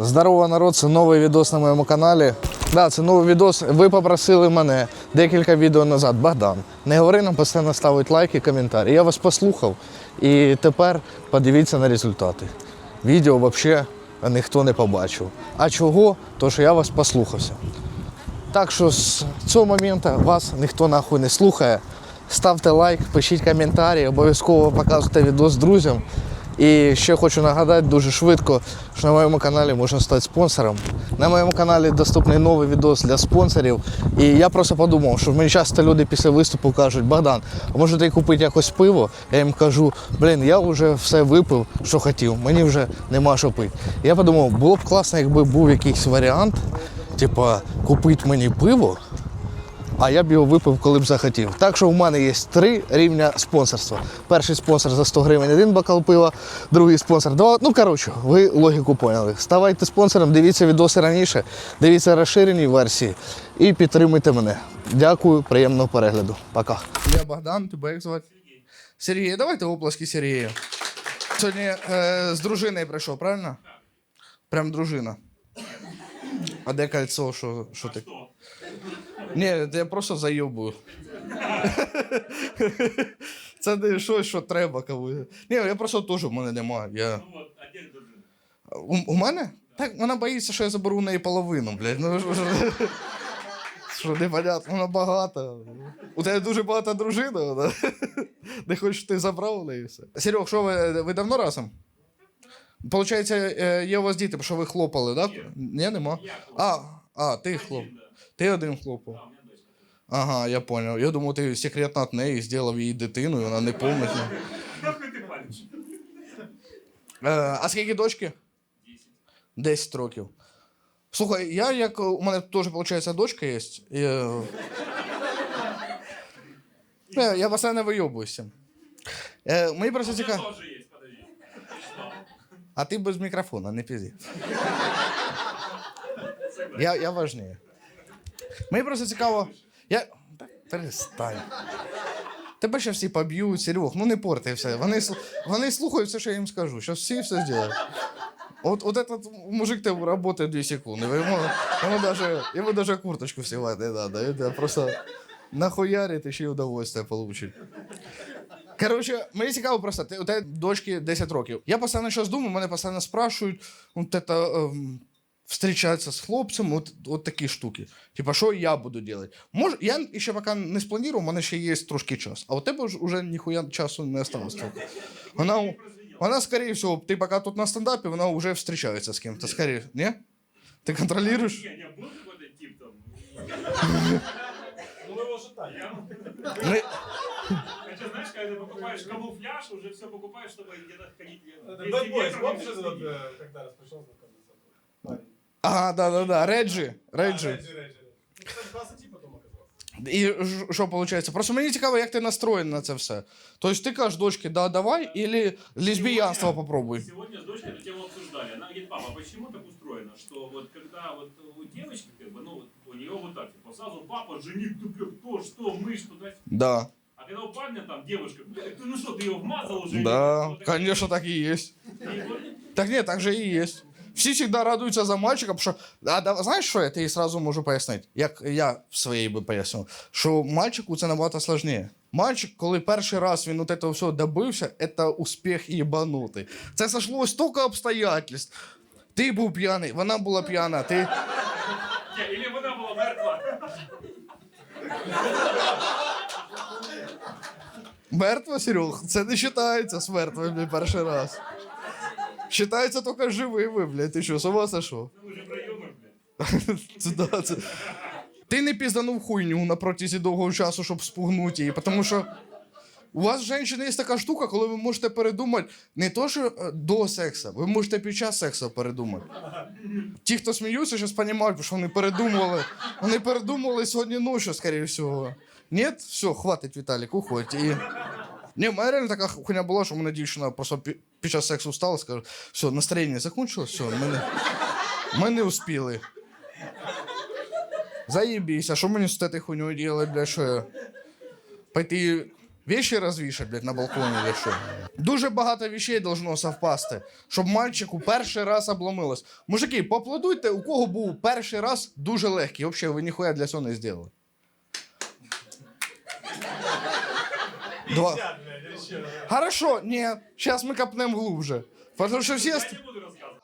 Здорово, народ, це новий відос на моєму каналі. Да, це новий відос. Ви попросили мене декілька відео назад. Богдан, не говори нам постійно ставити лайки, коментарі. Я вас послухав і тепер подивіться на результати. Відео взагалі ніхто не побачив. А чого? То що я вас послухався. Так що з цього моменту вас ніхто нахуй не слухає. Ставте лайк, пишіть коментарі, обов'язково показуйте відос друзям. І ще хочу нагадати дуже швидко, що на моєму каналі можна стати спонсором. На моєму каналі доступний новий відос для спонсорів. І я просто подумав, що мені часто люди після виступу кажуть, Богдан, а може ти купити якось пиво? Я їм кажу, блін, я вже все випив, що хотів, мені вже нема що пити. Я подумав, було б класно, якби був якийсь варіант, типа купити мені пиво, а я б його випив, коли б захотів. Так що в мене є три рівня спонсорства. Перший спонсор за 100 гривень один бокал пива, другий спонсор два. Ну коротше, ви логіку поняли. Ставайте спонсором, дивіться відоси раніше, дивіться розширені версії і підтримуйте мене. Дякую, приємного перегляду. Пока. Я Богдан, тебе як звати? Сергій, давайте оплески Сергію. Сьогодні е, з дружиною прийшов, правильно? Прям дружина. А де кольцо, що, що ти? Ні, я просто зайобую. Це не щось, що треба кому. Ні, я просто теж в мене немає. Я... Дружина? У, у мене? Так, вона боїться, що я заберу у неї половину, блядь. Ну, що, що, що непонятно, вона багата. У тебе дуже багата дружина, вона. Не хочеш, ти забрав у неї все. Серег, що ви, ви давно разом? Получається, е, є у вас діти, що ви хлопали, так? Да? Ні, нема. А, а, ти хлоп. Ти один хлопав. Ага, я понял. Я думав, ти секретно від неї зробив її дитину, і вона не палишь? Е, а скільки дочки? Десять. 10 років. Слухай, я як у мене теж, виходить, дочка є. Е, е, я постійно вийобуюся. Е, мені просто цікаво. А ти без мікрофона, не пізі. Я, я важніше. Мені просто цікаво. Я. Та Перестань. Тебе ще всі поб'ють, Серег, ну не порти все. Вони, вони слухають все, що я їм скажу. Що всі все зроблять. От, от этот мужик тебе працює 2 секунди. Йому, йому, даже, йому даже курточку сівати не треба. Він просто нахуярить і ще й удовольствие получить. Коротше, мені цікаво просто, у тебе дочки 10 років. Я постійно щось думаю, мене постійно спрашують, от это, ем, встречаться з хлопцем, от, от такі штуки. Типа, що я буду робити? Може, я ще поки не спланував, у мене ще є трошки час. А у тебе ж уже ніхуя часу не осталось. трохи. Вона, вона, скорее всего, ти поки тут на стендапі, вона вже зустрічається з ким-то. Скорее, ні? Ти контролюєш? Не, не, был какой-то тип там. Ну, его же так. Я... Ми... Хотя, знаешь, когда ты покупаешь камуфляж, уже все покупаешь, чтобы где-то ходить. Это 200 Bad Boys, метров, помнишь, не это вот, следить. э, когда распочал знакомиться? Парень. Ага, да, да, да. Реджі. А, Реджі. Реджи, Реджи. Ну, Кстати, классный тип потом оказался. І ж- що виходить? Просто мені цікаво, як ти настроєн на це все. Тобто ти кажеш дочки, да, давай, или лесбіянство Сегодня- попробуй. Сегодня с дочкой эту тему обсуждали. Она говорит, папа, а почему так устроено, что вот когда вот у девочки, как бы, ну, вот у нее вот так, типа, сразу папа, жених, тупик, кто, что, мы, что, да? Да. А когда у парня там девушка, блядь, ты ну что, ты ее вмазал уже? Да, Вот такая- конечно, так и есть. И вот- Так ні, так же і є. Всі завжди радуються за мальчика, тому що. А, да, знаєш, що я тобі сразу можу пояснити, як я в своїй би пояснив, що мальчику це набагато складніше. Мальчик, коли перший раз він от этого всього добився, це успіх єбанутий. Це сошло стільки обстоятельств. Ти був п'яний, вона була п'яна, ти. Не, Или бы она была мертва. Мертва, Серег, це не вважається з мертвим блядь, перший раз. Вважається тільки живими, блядь. Ти що, з ума це... Ти не пізданув хуйню на протязі довгого часу, щоб спугнути її, тому що у вас, жінки, є така штука, коли ви можете передумати не то, що е, до сексу, ви можете під час сексу передумати. Ті, хто сміються, зараз розуміють, що вони передумували. Вони передумували сьогодні ночі, скоріше всього. Ні, все, хватить, Віталік, уходь. І... Ні, в реально така хуйня була, що мене дівчина просто пі- під час сексу встала і скаже, все, настроєння закінчилось, все, ми не, ми не успіли. Заебись, а що мені з цією хуйньою делать, бля, що я? Пойти Вещи розвішать, блядь, на балконі или що. Дуже багато вещей должно совпасти, щоб мальчику перший раз обломилось. Мужики, поаплодуйте, у кого був перший раз дуже легкий. Взагалі, ви ніхуя для цього не зробили. Два. Пятьдесят, блядь, еще раз. Хорошо, ні, зараз ми копнемо глубже. Потому що всі... Я ост- не буду рассказывать.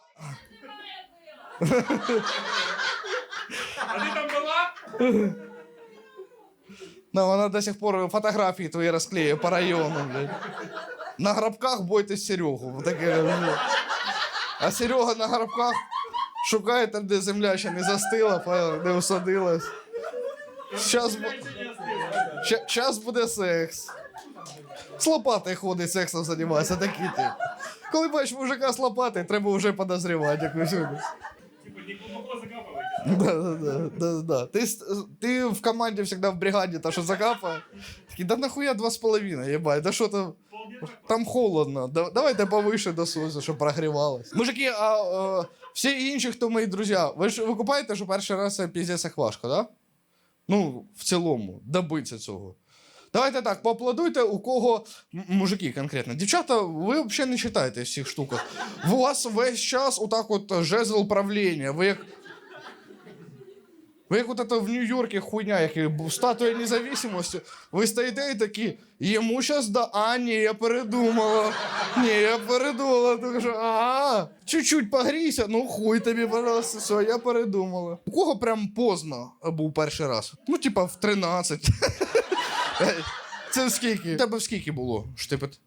А ты там была? Ну, вона до сих пор фотографії твої розклеює по району, блядь. На грабках бойтесь Серегу. Таке, блядь. а Серега на грабках шукає там, де земля ще не застила, понял, не усадилась. Щас, бу- ща- щас буде секс. З лопатою ходить сексом займається, такі ти. Коли бачиш мужика з лопатою, треба вже подозрівати якусь. Типа не глубоко закапывайте. Да, да, да, да, да. Ты, с- ты в команде всегда в бригаде, то что закапа. Такие, да нахуя два с половиной, ебать, да что там, Полметра там холодно, да, давайте повыше до сонця, щоб прогрівалось. Мужики, а е, всі інші, хто мої друзі, ви ж ви купаєте, що перший раз це піздець як важко, да? Ну, в цілому, добитися цього. Давайте так, поаплодуйте, у кого мужики конкретно. Дівчата, ви взагалі не читаєте всіх штуках. У вас весь час отак от жезл правління. Ви як ви як от в Нью-Йорке хуйня, як статуя независимості. Ви стоїте і такі, йому щас да. А, ні, я передумала. Ні, я передумала. Так що, а, чуть-чуть погрійся, ну хуй тобі, пожалуйста, все, я передумала. У кого прям поздно був перший раз? Ну, типа в 13. Це скільки? У тебе в скільки було? Штипет?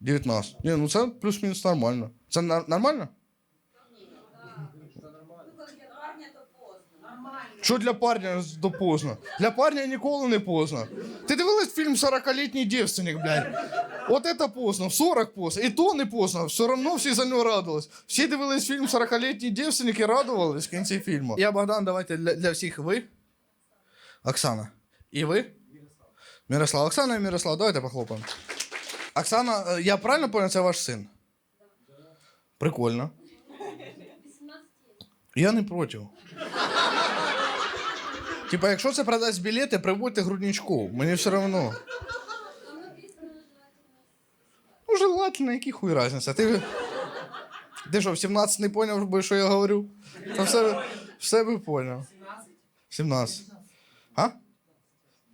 19. Ні, ну це плюс-мінус нормально. Це на- нормально? Для парня, то поздно. Що для парня то поздно? Для парня ніколи не поздно. Ти дивилась фільм «40-літній дівственник, блядь? От це поздно, в 40 поздно. І то не поздно, все одно всі за нього радувались. Всі дивились фільм «40-літній дівственник і радувались в кінці фільму. Я Богдан, давайте для, для всіх ви. Оксана. І ви? Мирослав. Оксана і Мирослав, давайте похлопаємо. Оксана, е, я правильно понял, це ваш син? Прикольно. 18 Я не проти. Типа, якщо це продасть білети, приводьте грудничку. Мені все желательно. Ну, желательно, який хуй разниця. Ти, ти що, в 17 не поняв, що я говорю? Та все, все би поняв. 17. А?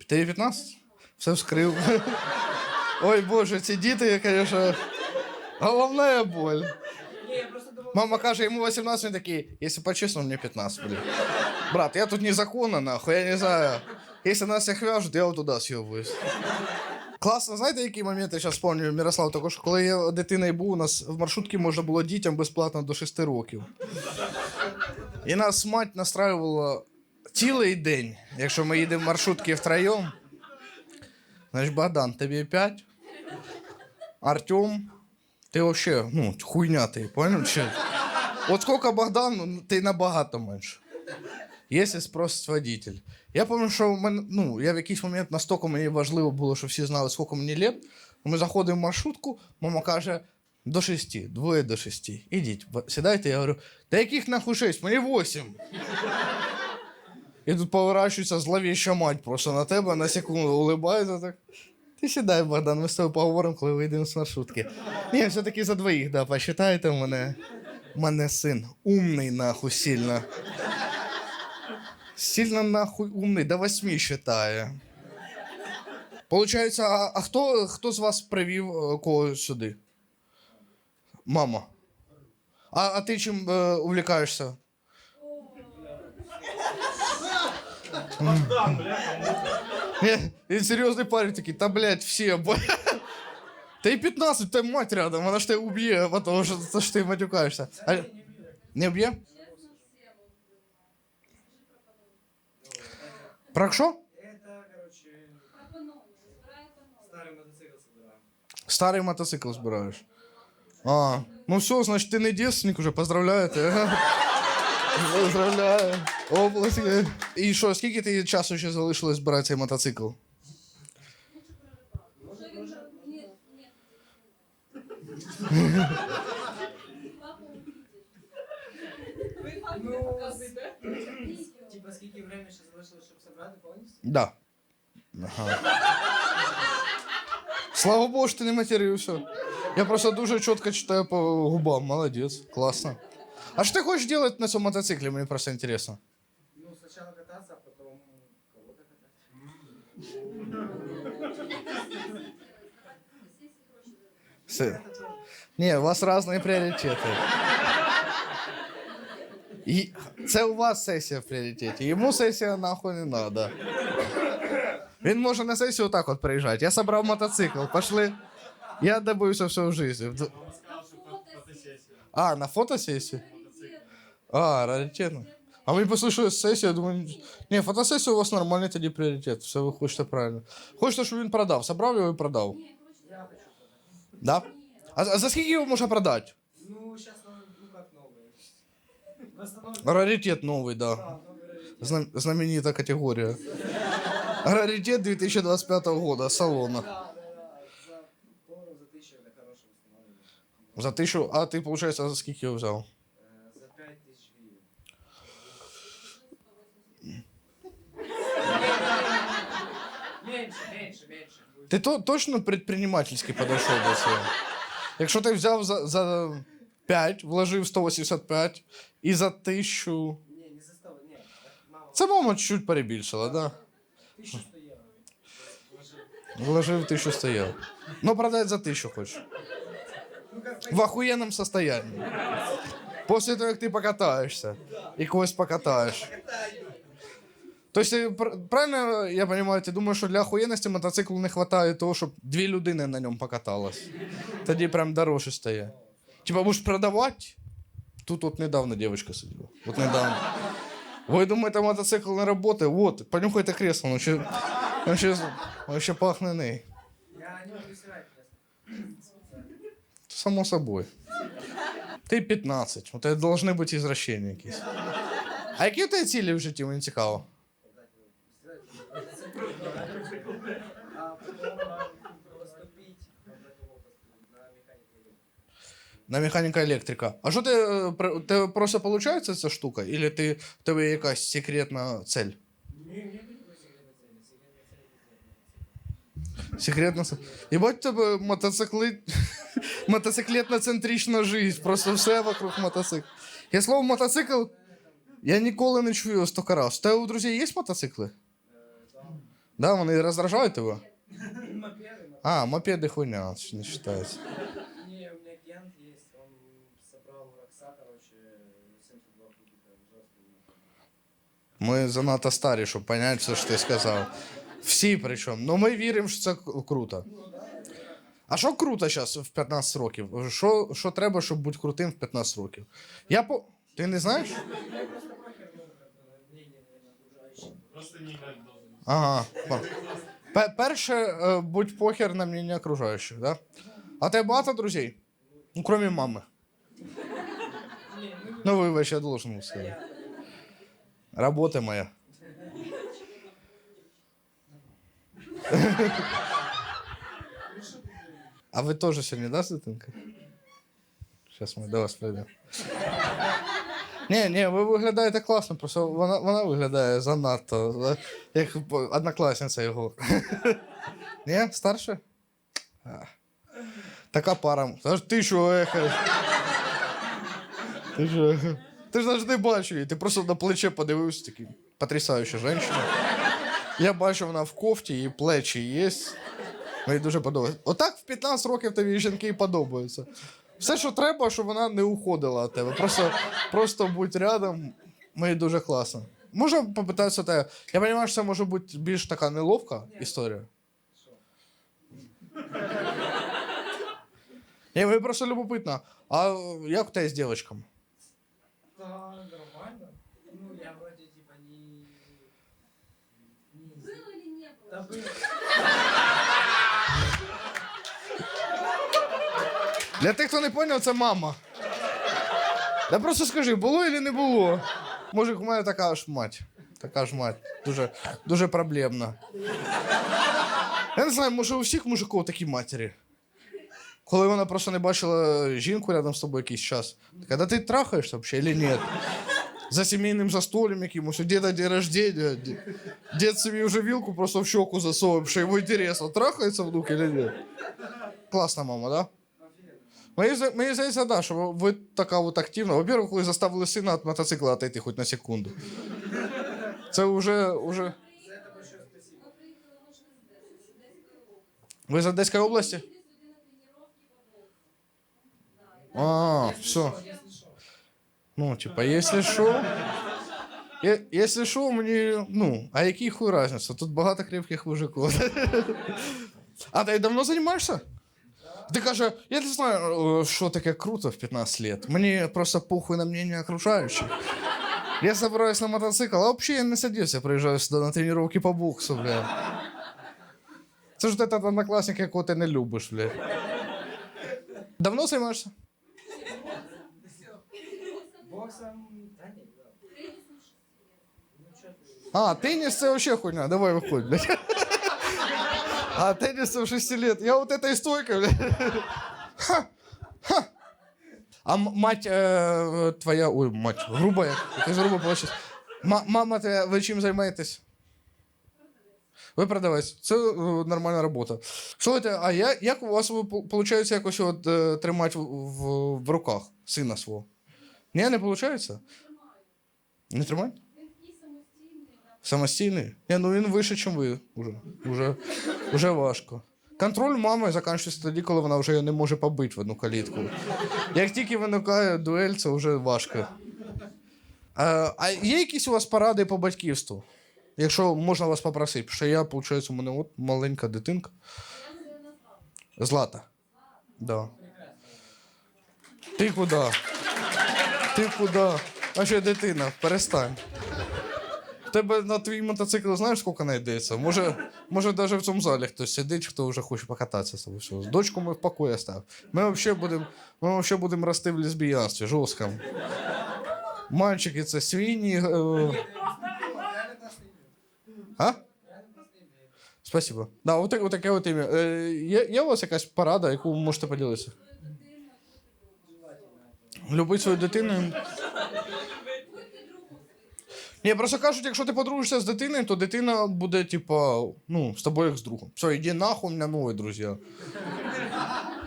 Тобі 15? Все вскрив. Ой, боже, ці діти, звісно, головна боль. Мама каже, йому 18, він такий, якщо по-чесному, мені 15, блін. Брат, я тут незаконно, нахуй, я не знаю. Якщо нас всіх в'яжуть, я туди съебуюсь. Класно, знаєте, який момент я зараз пам'ятаю, Мирослав, також коли я дитиною був, у нас в маршрутці можна було дітям безплатно до 6 років. І нас мать настраювала цілий день, якщо ми їдемо в маршрутки втроєм. Значить, Богдан, тобі 5. Артем, ти вообще, ну, хуйня ти, понял? Чи? От скільки Богдан, ну, ти набагато менше. Якщо спросить водитель. Я пам'ятаю, що в мене, ну, я в якийсь момент настільки мені важливо було, щоб всі знали, скільки мені лет. Ми заходимо в маршрутку, мама каже, до шести, двоє до шести. Ідіть, сідайте, я говорю, та яких нахуй шесть, мені восім. І тут поворачується зловіща мать просто на тебе, на секунду улибається так. Ти сідай, Богдан, ми з тобою поговоримо, коли вийдемо з маршрутки. Ні, все-таки за двоїх, да, посчитайте мене. Мене син умний нахуй сильно. Сильно нахуй умний, до восьми считає. Получається, а, а хто, хто з вас привів е, когось сюди? Мама. А, а ти чим е, увлікаєшся? Богдан, бля. Ні, Він серйозний парень такий, та блядь, всі обоє. Та й 15, та й мать рядом, вона ж тебе уб'є, тому що, то, що ти матюкаєшся. А, не б'є? Честно, всем убью. Про що? Это, короче, Пропоную, збираю панове. старый мотоцикл собираю. Старий мотоцикл збираєш. А, ну все, значить ти не дівственник уже, поздравляю тебе. Поздравляю. Оплески. І що, скільки ти часу ще залишилось збирати цей мотоцикл? Що він зробив? Ні, ні. Папа увидиш. Ви папі Ну, показуєте? Відео. Типа, скільки времени ще залишилось, щоб собрати повністю? Да. Ага. Слава Богу, що ти не матерився. Я просто дуже чітко читаю по губам. Молодець, класно. А що ти хочеш робити на цьому мотоциклі? Мені просто інтересно. Ну, сначала кататься, а потом кого-то катать. Все. Ні, у вас різні пріоритети. І це у вас сесія в пріоритеті. Йому сесія нахуй не надо. Він може на сесію отак от приїжджати. Я собрав мотоцикл, пошли. Я добився всього в житті. Вд- А, на фотосесію? А, раритетно. А мені послухали сесію, я думаю, ні, фотосесія у вас нормальний тоді пріоритет. Все ви хочете правильно. Хочете, щоб він продав. Собрав його і продав. Я хочу продать. Да? А, а за скільки його можна продати? Ну, сейчас, ну, как новые. В основном, Раритет новий, да. да, новый раритет. Знам- знаменита категорія. Раритет 2025 года, салона. Да, да, да. За, по-моему, за тысячу это хорошее установление. За тисячу, а ти, виходить, за скільки його взяв? Ти то, точно предпринимательськи підійшов до цього. Якщо ти взяв за, за 5, вложив 185 і за тисячу. Не, не за 100, нет. Мало. Це мама чуть перебільшила, да? 1100 евро. Вложил. Вложив 1100 євро. Ну, продать за тисячу хочеш. Ну, как В охуєнном состоянии. После того, як ти покатаєшся. І когось покатаєш. Тобто, пр- правильно я розумію, ти думаєш, що для охуєнності мотоциклу не вистачає того, щоб дві людини на ньому покаталось. Тоді прям дорожче стає. Типа, будеш продавати? Тут от недавно дівчинка сиділа. От недавно. Ви думаєте, мотоцикл не працює? Вот, понюхайте кресло, ну ще, ну ще, ну. Я не срать просто. Само собой. Ти 15, у тебе должны бути извращення якісь. А які у тебе цілі в житті, мені цікаво? На механіка електрика. А що ти, е, тебе просто виходить ця штука? Или ти, в тебе якась секретна цель? Секретна цель. Єбать тебе мотоцикли... мотоциклетно-центрична жизнь. Просто все вокруг мотоцикла. Я слово мотоцикл, я ніколи не чую його стільки раз. У тебе у друзів є мотоцикли? Э, да. Да, вони роздражають тебе? Мопеды, мопеды. А, мопеди хуйня, це не вважається. Не, у меня клиент есть, он собрал Рокса, короче, 72 кубика, жесткий. Ми занадто старі, щоб поняти все, що ти сказав. Всі причому. Ну ми віримо, що це к- круто. А що круто зараз в 15 років? Що, що треба, щоб бути крутим в 15 років? Я по. Ти не знаєш? Я просто похер, ну, как бы, мнение, наверное, окружающих. Просто не играть должен. Ага. Перше, е, будь похер на мнення окружаючих, да? А тебе багато друзей? Ну, крім мами. Ну, вибач, я должен був сказати. Робота моя. А ви теж сьогодні, да, Ситинка? Зараз ми до вас прийдемо. Ні, ні, ви виглядаєте класно, просто вона, вона виглядає занадто, як однокласниця його. Ні, старша? А. Така пара. Ти що, ехаєш? Ти ж, е, ти ж не бачив її, ти просто на плече подивився, такий потрясаюча жінка. Я бачу, вона в кофті, її плечі є. Мені дуже подобається. Отак в 15 років тобі жінки і подобаються. Все, що треба, щоб вона не уходила від тебе. Просто, просто будь рядом. Мені дуже класно. Можна попитатися тебе. Я розумію, що це може бути більш така неловка історія. Ні, мені просто любопитно. А як у тебе з дівчатками? Да, нормально. Ну, я вроде типа не... не... Был или не был? Да был. Для тих, хто не зрозумів, це мама. Да просто скажи, було чи не було? Може, у мене така ж мать. Така ж мать. Дуже, дуже проблемна. Я не знаю, може у всіх мужиків такі матері. Коли вона просто не бачила жінку рядом з тобою якийсь час. Така, да ти трахаєшся взагалі чи ні? за сімейним застолем якимось, у діда день рождения. ді- Дід собі вже вілку просто в щоку засовує, що йому інтересно, трахається внук или ні? Класна мама, да? Мені, зда- мені здається, да, що ви така от активна. Во-первых, ви заставили сина від мотоцикла отойти хоч на секунду. Це вже, вже... За это большое спасибо. Мы приехали в Одесскую область. Ви з Одеської області? Приехали сюда на тренировки по боксу. А, все. Если что. Ну, типа, если що. Е- Якщо що, мені. Ну, а який хуй разниця? Тут багато крепких мужиків. А ти давно займаєшся? Ти каже, я не знаю, е, що таке круто в 15 лет. Мені просто похуй на мнение окружаючих. Я забираюсь на мотоцикл, а взагалі я не садився, приїжджаю сюди на тренування по боксу, бля. Це ж той однокласник, якого ти не любиш, бля. Давно займаєшся? Боксом, да нет, да. Ну что ты, А, теннис це вообще хуйня. Давай выходь, блядь. А теннис це в 6 лет. Я вот этой стойкой, ха. А мать е, твоя, ой, мать, грубая, якась грубо получилось. Ма- мама твоя, ви чим займаєтесь? Ви продавець. Це е, нормальна робота. Слухайте, а я, як у вас виходить якось от, е, тримати в, в, в руках сина свого? Ні, не виходить? Не тримати? Самостійний? Ні, ну він вище, ніж ви. Уже, уже, уже важко. Контроль мами закінчується тоді, коли вона вже не може побити в одну калітку. Як тільки виникає дуель, це вже важко. А, а є якісь у вас поради по батьківству? Якщо можна вас попросити, що я, виходить, у мене от маленька дитинка. Злата. Да. Ти куди? Ти куди? А що дитина? Перестань. Тебе на твій мотоцикл знаєш, скільки знайдеться? Може, може, навіть в цьому залі хтось сидить, хто вже хоче покататися з тобою. Все. Дочку в покої оставимо. Ми взагалі будемо ми рости в лесбіянстві, жорсткому. Мальчики це свині. Е... А? Спасибо. Да, от, от таке от ім'я. Е, є, є у вас якась порада, яку ви можете поділитися? Любить свою дитину. Ні, просто кажуть, якщо ти подружишся з дитиною, то дитина буде, типа, ну, з тобою як з другом. Все, іди нахуй, у мене нові друзі.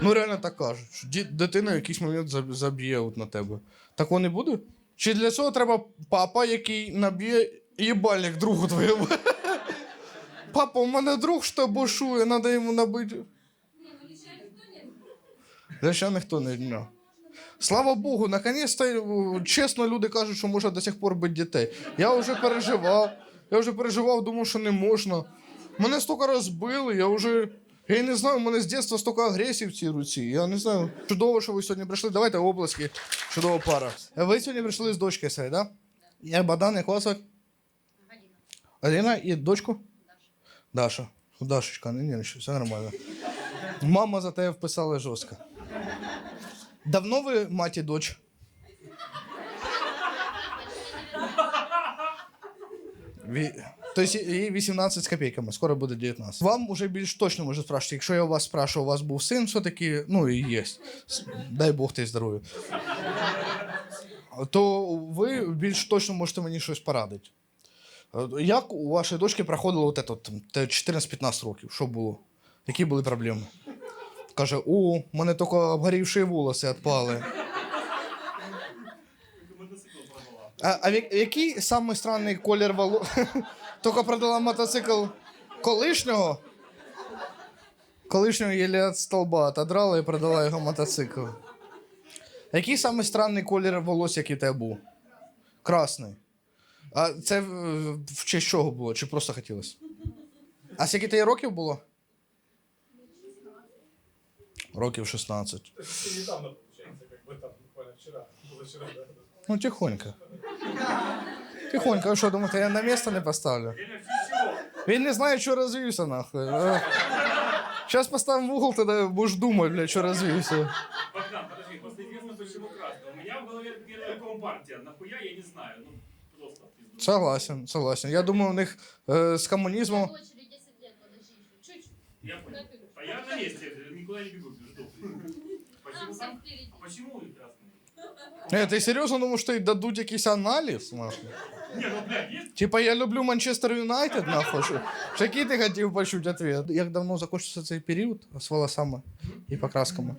Ну, реально так кажуть. що Дитина в якийсь момент заб'є от на тебе. Такого не буде? Чи для цього треба папа, який наб'є їбальник другу твоєму? Папа, у мене друг що бушує, треба йому набити. Не, ну лично никто не За що ніхто не дня. Слава Богу, наконец-то е, чесно люди кажуть, що можна до сих пор бити дітей. Я вже переживав. Я вже переживав, думав, що не можна. Мене стільки розбили, я вже. Я не знаю, у мене з дитинства стільки агресії в цій руці. Я не знаю. Чудово, що ви сьогодні прийшли. Давайте обласки. Чудова пара. Ви сьогодні прийшли з дочкою своєю, так? Да? Я Богдан, як вас звати? Аліна і дочку? Даша. Дашечка, не нервничай, все нормально. Мама за тебе вписала жорстко. Давно ви мать і дочь? Ві... Тобто їй 18 з копійками, скоро буде 19. Вам уже більш точно можу спрашувати. Якщо я у вас спрашиваю, у вас був син, все-таки, ну і є. Дай Бог ти здоров'я. То ви більш точно можете мені щось порадити. Як у вашої дочки проходило от там, 14-15 років? Що було? Які були проблеми? Каже: о, у мене тільки обгорівші волоси відпали. А, а в- який самий странний колір волос? Тільки продала мотоцикл колишнього? Колишнього єлі від столба отодрала і продала його мотоцикл. Який самий странний колір волос, який у тебе був? Красний. А це в, честь чого було? Чи просто хотілося? А скільки тебе років було? Років 16. Это недавно, получается, как бы там буквально вчера. Было вчера, да. Ну, тихонько. Тихонько, ви що думаєте, я на місце не поставлю? Время все. Він не знає, що розвівся, нахуй. Зараз поставимо в угол, тоді будеш думати, бля, що розвівся. Богдан, подожди, просто интересно, почему красный. У меня в голове первая компартия. Нахуя, я не знаю. Ну, просто пизду. Согласен, согласен. Я думаю, у них е, з комунізмом. Дочери 10 лет, подожди еще. Чуть-чуть. Я понял. А я на месте, никуда не бегу, жду. Почему Там так? впереди. А почему красный? Е, ти серйозно думаєш, що й дадуть якийсь аналіз? нахуй? Не, ну, блядь, есть Типа я люблю Манчестер Юнайтед, нахуй. Що, що який ти хотів почути ответ? Як давно закінчиться цей період з волосами і покрасками?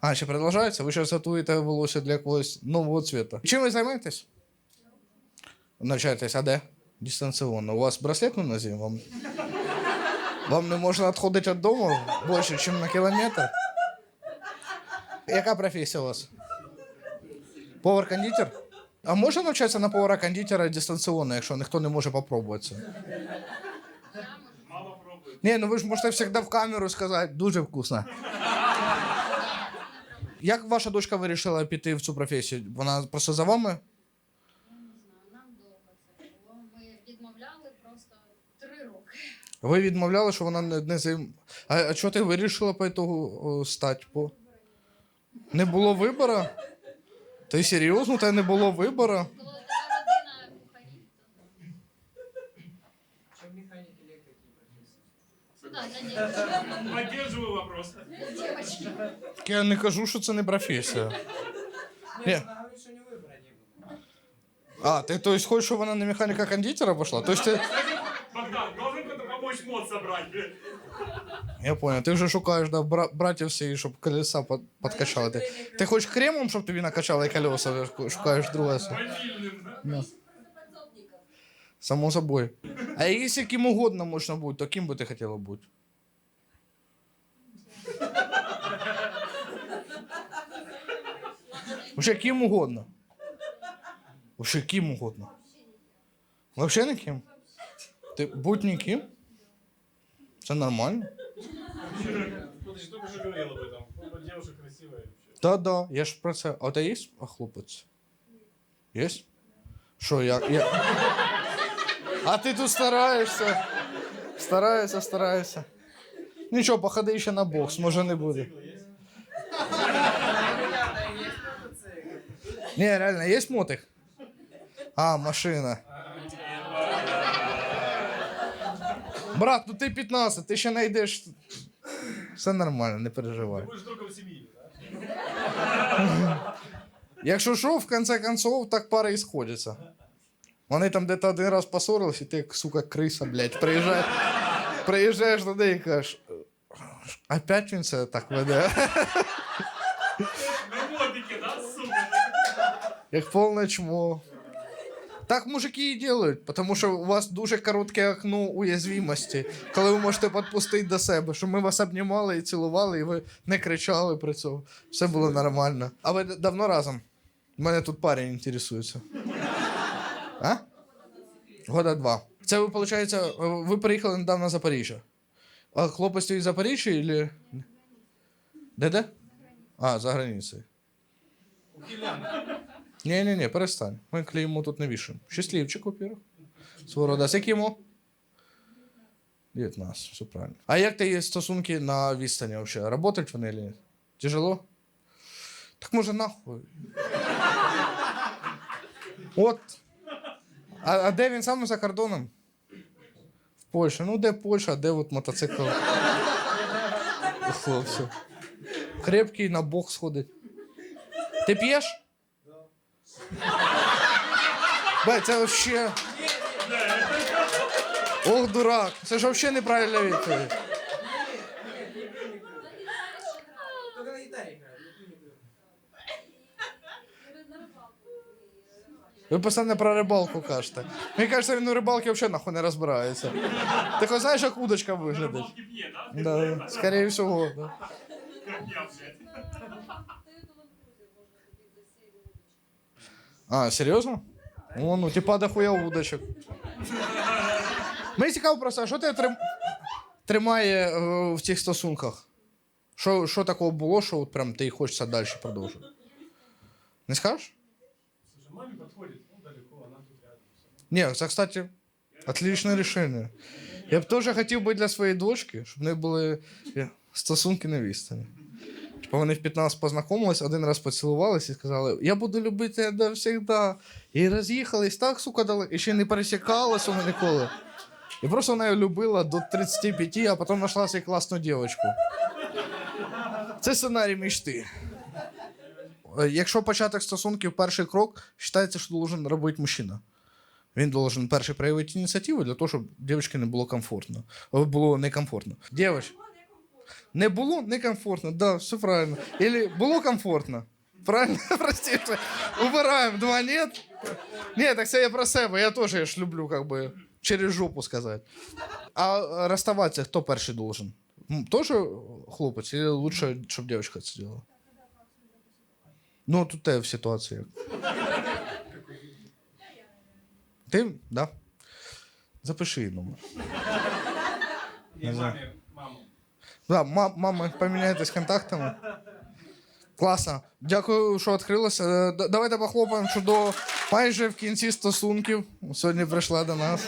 А, ще продовжується? Ви зараз готуєте волосся для якогось нового цвіта. Чим ви займаєтесь? Навчаєтесь, а де? Дистанційно. У вас браслет на нозі? Вам, вам не можна відходити від дому більше, ніж на кілометр? Яка професія у вас? Повар-кондитер? А можна навчатися на повара-кондитера дистанційно, якщо ніхто не може попробувати це? мало пробует. Ні, ну ви ж можете завжди в камеру сказати, дуже вкусно. Як ваша дочка вирішила піти в цю професію? Вона просто за вами? Не знаю, нам довго це було. Ми відмовляли просто три роки. Ви відмовляли, що вона не, не. А, а чого ти вирішила по ітогу стати? По... Не було вибору? Ти серйозно? Та не було вибору? Коли така родина кухарів, то Чем механики, электрики и профессии? ну, да, для дівчинок. Поддерживаю вопрос. Дівчинки. Так Я не кажу, що це не професія. Ні. Нет, она говорит, что ни выбора не было. А, ти то есть, хочеш, щоб вона на механіка кондитера пішла? Тобто ти... Богдан, должен кто-то помочь мод собрать, блядь. Я понял. Ти вже шукаєш да, бра- братів всі, щоб колеса под, подкачали. Ти, ти хочеш кремом, щоб тобі накачали колеса, шукаєш друге. все. Ванильным, да? Да. Само собой. А если кем угодно можно быть, то кем бы ты хотела быть? Вообще кем угодно. Вообще кем угодно. Вообще никем? Ты будь никем? Все нормально? Подожди, только что говорил об этом. Вообще. Да-да, я ж про це. А у тебе є хлопець? Є? Що, я, я... А ти тут стараєшся. Стараєшся, стараєшся. Нічого, походи ще на бокс, може не буде. Ні, реально, є мотик? А, машина. Брат, ну ти 15, ти ще знайдеш. Все нормально, не переживай. Будешь только в семье, да? Якщо що, в конце концов, так пара і сходиться. Вони там де-то один раз поссорились, і ти, як, сука, криса, блядь, приїжджаєш, приїжджаєш неї і кажеш, опять він це так веде. Як повне чмо. Так мужики і делають, тому що у вас дуже коротке окно уязвимості, коли ви можете підпустити до себе, щоб ми вас обнімали і цілували, і ви не кричали при цьому. Все було нормально. А ви давно разом? У мене тут парень інтересується. А? Года два. Це ви, виходить, ви приїхали недавно з Запоріжжя. А хлопець із Запоріжжя или... Де-де? А, за границею. Ні, ні, ні, перестань. Ми клеймо тут не вішаємо. Щасливчик, во-первых. Свого рода. Скільки йому? 19, все правильно. А як ти стосунки на відстані взагалі? Работать вони чи ні? Тяжело? Так може нахуй. От. А, а де він саме за кордоном? В Польщі. Ну, де Польща, а де от мотоцикл? Хлопців. Крепкий на бок сходить. Ти п'єш? Бай, це вообще. Ох, дурак. Це ж вообще неправильна відповідь. Ви постійно про рибалку кажете. Мені кажеться, він у рибалки взагалі нахуй не розбирається. Ти хоч знаєш, як удочка виглядить? Да? Да, скорее всего, да. А, серйозно? О, ну типа дохуя удочок. Мені цікаво просто, а що тебе трим... тримає е, в цих стосунках? Що, що такого було, що от прям ти хочеться далі продовжувати? Не скажеш? Слушай, маме подходит, ну далеко, она тут рядом. всё. Ні, це, кстати, отличне рішення. Я б теж хотів би для своєї дочки, щоб в неї були е, стосунки на відстані. Типа вони в 15 познайомились, один раз поцілувались і сказали, я буду любити тебе навсегда. І роз'їхались так, сука, дали, і ще не пересікалися вони ніколи. І просто вона її любила до 35, а потім знайшла собі класну дівчинку. Це сценарій мечти. якщо початок стосунків перший крок, вважається, що должен робити мужчина. Він должен перший проявити ініціативу для того, щоб дівчинці не було комфортно. Було некомфортно. Дівч, не було некомфортно, да, все правильно. Или було комфортно. Правильно? Простите. Убираем два нет. Ні, так це я про себе. Я теж я ж люблю, как бы, через жопу сказати. А розставатися хто перший должен? Тоже хлопець, или лучше, щоб дівчинка це зробила? Ну, тут те в ситуації. Ти? Да. Запиши її номер. Маме, маму. Да, ма- мама, поміняйтесь контактами. Класно. Дякую, що відкрилося. Е, Давайте похлопаємо, що до майже в кінці стосунків сьогодні прийшла до нас.